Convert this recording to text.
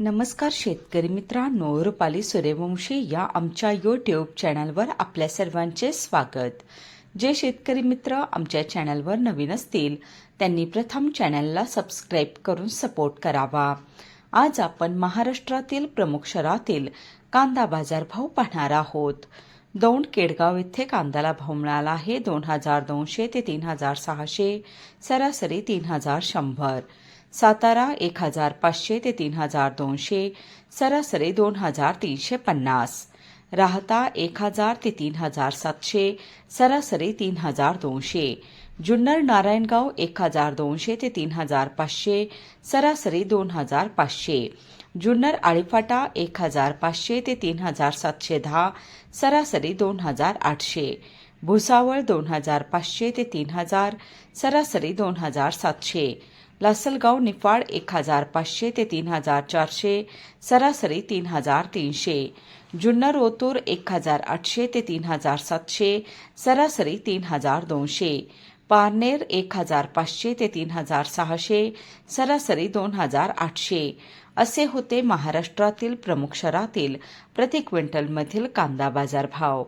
नमस्कार शेतकरी मित्रांनो रुपाली सूर्यवंशी या आमच्या यूट्यूब चॅनलवर आपल्या सर्वांचे स्वागत. जे शेतकरी मित्र आमच्या चॅनलवर नवीन असतील त्यांनी प्रथम चॅनलला सबस्क्राईब करून सपोर्ट करावा. आज आपण महाराष्ट्रातील प्रमुख शहरातील कांदा बाजारभाव पाहणार आहोत. दौंड केडगाव येथे कांद्याला भाव मिळाला आहे दोन हजार दोनशे ते तीन हजार सहाशे सरासरी तीन हजार शंभर. सातारा एक हज़ार पाचशे ते तीन हज़ार दोनशे, सरासरी दोन हज़ार तीनशे पन्नास. राहता एक हज़ार ते तीन हज़ार सातशे, सरासरी तीन हज़ार दोनशे. जुन्नर नारायणगाव एक हज़ार दोनशे ते तीन हज़ार पाचशे, सरासरी दोन हज़ार पाचशे. जुन्नर आळीफाटा एक हज़ार पाचशे ते तीन हज़ार सातशे दहा, सरासरी दोन हज़ार आठशे. भुसावळ दोन हज़ार पाचशे ते तीन हज़ार, सरासरी दोन हज़ार सातशे. लासलगाव निफाड एक हजार पाचशे ते तीन हजार चारशे सरासरी तीन हजार तीनशे. जुन्नर ओतूर एक हजार आठशे ते तीन हजार सातशे सरासरी तीन हजार दोनशे. पारनेर एक हजार पाचशे ते तीन हजार सहाशे सरासरी दोन हजार आठशे. असे होते महाराष्ट्रातील प्रमुख शहरातील प्रति क्विंटलमधील कांदा बाजार भाव